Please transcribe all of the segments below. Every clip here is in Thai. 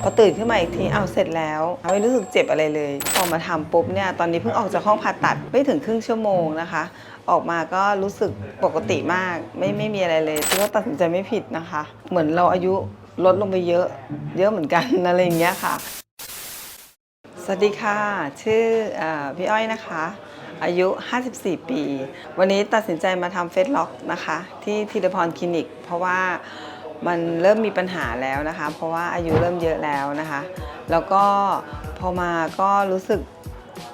พอตื่นขึ้นมาอีกทีเอาเสร็จแล้วไม่รู้สึกเจ็บอะไรเลย พอมาทำปุ๊บเนี่ยตอนนี้เพิ่งออกจากห้องผ่าตัดไม่ถึงครึ่งชั่วโมงนะคะ ออกมาก็รู้สึกปกติมาก ไม่ไม่มีอะไรเลยคิดว่าตัดสินใจไม่ผิดนะคะ เหมือนเราอายุลดลงไปเยอะ เยอะเหมือนกันอะไรอย่างเงี้ยค่ะ สวัสดีค่ะ ชื่ออพี่อ้อยนะคะอายุ 54 ปี วันนี้ตัดสินใจมาทำเฟสล็อกนะคะ ที่ทีรพรคลินิก เพราะว่า มันเริ่มมีปัญหาแล้วนะคะ เพราะว่าอายุเริ่มเยอะแล้วนะคะ แล้วก็พอมาก็รู้สึก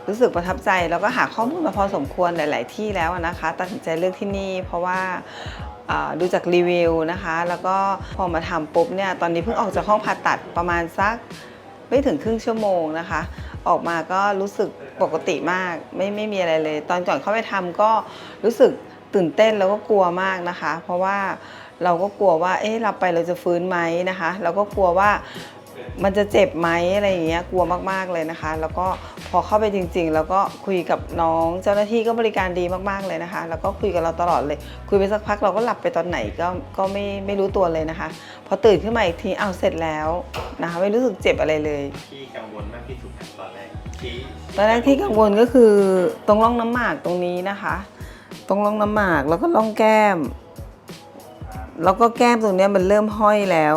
รู้สึกประทับใจแล้วก็หาข้อมูลมาพอสมควรหลาย ๆ ที่แล้วนะคะ ตัดสินใจเลือกที่นี่ เพราะว่าดูจากรีวิวนะคะ แล้วก็พอมาทำปุ๊บเนี่ยตอนนี้เพิ่งออกจากห้องผ่าตัดประมาณสักไม่ถึงครึ่งชั่วโมงนะคะ ออกมาก็รู้สึกปกติมากไม่ไม่มีอะไรเลย ตอนก่อนเข้าไปทำก็รู้สึกตื่นเต้นแล้วก็กลัวมากนะคะ เพราะว่า เราก็กลัวว่า เอ๊ะเราไปเราจะฟื้นไหมนะคะ เราก็กลัวว่ามันจะเจ็บไหมอะไรอย่างเงี้ยกลัวมากๆเลยนะคะ แล้วก็พอเข้าไปจริง ๆ แล้วก็คุยกับน้องเจ้าหน้าที่ก็บริการดีมากๆเลยนะคะ แล้วก็คุยกับเราตลอดเลย คุยไปสักพักเราก็หลับไปตอนไหนก็ก็ไม่ไม่รู้ตัวเลยนะคะ พอตื่นขึ้นมาอีกทีเอาวเสร็จแล้วนะคะ ไม่รู้สึกเจ็บอะไรเลยที่กังวลมากที่สุดตอนแรกที่ตอนแรกที่กังวลก็คือตรงร่องน้ำหมากตรงนี้นะคะ ตรงร่องน้ำหมากแล้วก็ร่องแก้ม แล้วก็แก้มตรงเนี้ยมันเริ่มห้อยแล้ว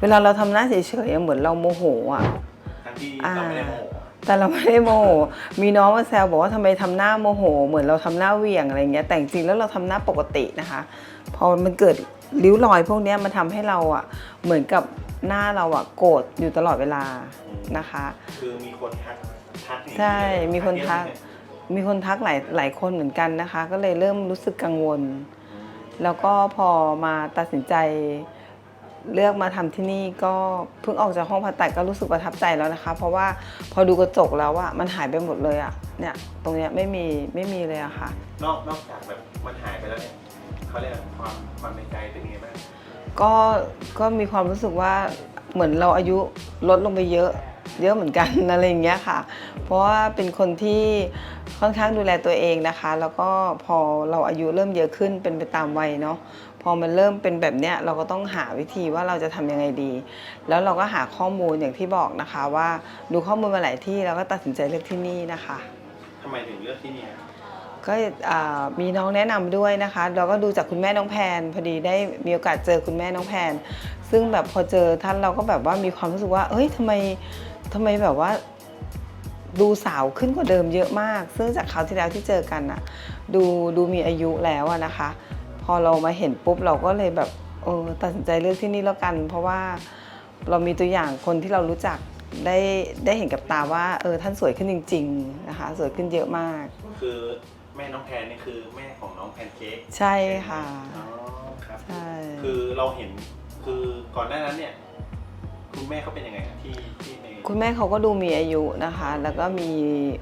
เวลาเราทำหน้าเฉยๆอะเหมือนเราโมโหอะ ทั้งที่อ่าเราไม่ได้โมโหแต่เราไม่ได้โมโห มีน้องมาแซวบอกว่าทำไมทำหน้าโมโห เหมือนเราทำหน้าเหวี่ยงอะไรเงี้ย แต่จริงๆแล้วเราทำหน้าปกตินะคะ พอมันเกิดริ้วรอยพวกเนี้ยมันทำให้เราอะ เหมือนกับหน้าเราอะโกรธอยู่ตลอดเวลานะคะ คือมีคนทักทักอย่างนี้ใช่มีคนทักเยอะไหมมีคนทักหลายหลายคนเหมือนกันนะคะ ก็เลยเริ่มรู้สึกกังวล แล้วก็พอมาตัดสินใจเลือกมาทำที่นี่ก็เพิ่งออกจากห้องผ่าตัดก็รู้สึกประทับใจแล้วนะคะ เพราะว่าพอดูกระจกแล้วอะมันหายไปหมดเลยอะเนี่ยตรงเนี้ยไม่มีไม่มีเลยอะค่ะ นอกนอกจากแบบมันหายไปแล้วเนี่ยเขาเรียกอะไรความความในใจเป็นยังไงบ้างก็ก็มีความรู้สึกว่าเหมือนเราอายุลดลงไปเยอะ เยอะเหมือนกันอะไรอย่างเงี้ยค่ะ เพราะว่าเป็นคนที่ค่อนข้างดูแลตัวเองนะคะ แล้วก็พอเราอายุเริ่มเยอะขึ้นเป็นไปตามวัยเนาะพอมันเริ่มเป็นแบบเนี้ยเราก็ต้องหาวิธีว่าเราจะทำยังไงดี แล้วเราก็หาข้อมูลอย่างที่บอกนะคะว่าดูข้อมูลมาหลายที่แล้วก็ตัดสินใจเลือกที่นี่นะคะทำไมถึงเลือกที่นี่อะก็อ่ามีน้องแนะนำด้วยนะคะ เราก็ดูจากคุณแม่น้องแพน พอดีได้มีโอกาสเจอคุณแม่น้องแพน ซึ่งแบบพอเจอท่านเราก็แบบว่ามีความรู้สึกว่า เอ้ยทำไม ทำไมแบบว่าดูสาวขึ้นกว่าเดิมเยอะมาก ซึ่งจากคราวที่แล้วที่เจอกันอะดูดูมีอายุแล้วอะนะคะ พอเรามาเห็นปุ๊บเราก็เลยแบบเออตัดสินใจเลือกที่นี่แล้วกัน เพราะว่าเรามีตัวอย่างคนที่เรารู้จักได้ได้เห็นกับตาว่าเออท่านสวยขึ้นจริง ๆนะคะ สวยขึ้นเยอะมาก คือแม่น้องแพนนี่คือแม่ของน้องแพนเค้กใช่ค่ะอ๋อครับใช่คือเราเห็นคือก่อนหน้านั้นเนี่ยคุณแม่เขาเป็นยังไงอะที่ที่ใน คุณแม่เขาก็ดูมีอายุนะคะ แล้วก็มี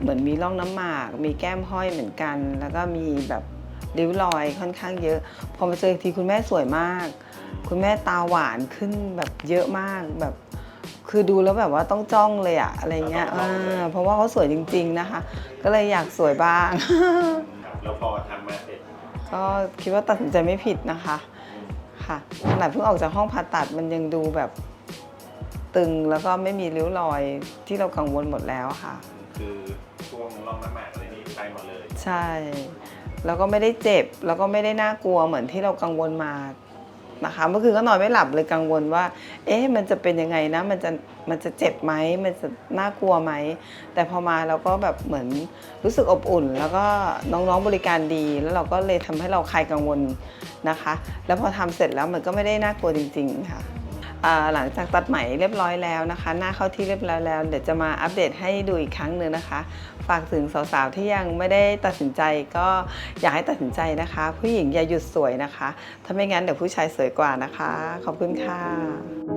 เหมือนมีร่องน้ำหมาก มีแก้มห้อยเหมือนกัน แล้วก็มีแบบริ้วรอยค่อนข้างเยอะ พอมาเจออีกทีคุณแม่สวยมาก คุณแม่ตาหวานขึ้นแบบเยอะมากแบบ คือดูแล้วแบบว่าต้องจ้องเลยอะอะไรเงี้ยอ่าเพราะว่าเขาสวยจริง ๆนะคะ ก็เลยอยากสวยบ้าง ครับแล้วพอทำมาเสร็จก็คิดว่าตัดสินใจไม่ผิดนะคะ ค่ะขนาดเพิ่งออกจากห้องผ่าตัดมันยังดูแบบ ตึงแล้วก็ไม่มีริ้วรอยที่เรากังวลหมดแล้วค่ะ คือช่วงร่องน้ำหมากอะไรนี่ไปหมดเลย ใช่ แล้วก็ไม่ได้เจ็บ แล้วก็ไม่ได้น่ากลัวเหมือนที่เรากังวลมานะคะเมื่อคืนก็นอนไม่หลับเลยกังวลว่า เอ๊ะมันจะเป็นยังไงนะ มันจะมันจะเจ็บไหมมันจะน่ากลัวไหม แต่พอมาเราก็แบบเหมือนรู้สึกอบอุ่น แล้วก็น้องๆบริการดี แล้วเราก็เลยทำให้เราคลายกังวลนะคะ แล้วพอทำเสร็จแล้วมันก็ไม่ได้น่ากลัวจริง ๆ ค่ะอ่า หลังจากตัดไหมเรียบร้อยแล้วนะคะ หน้าเข้าที่เรียบร้อยแล้ว เดี๋ยวจะมาอัปเดตให้ดูอีกครั้งหนึ่งนะคะ ฝากถึงสาวๆที่ยังไม่ได้ตัดสินใจก็อยากให้ตัดสินใจนะคะ ผู้หญิงอย่าหยุดสวยนะคะ ถ้าไม่งั้นเดี๋ยวผู้ชายสวยกว่านะคะ ขอบคุณค่ะ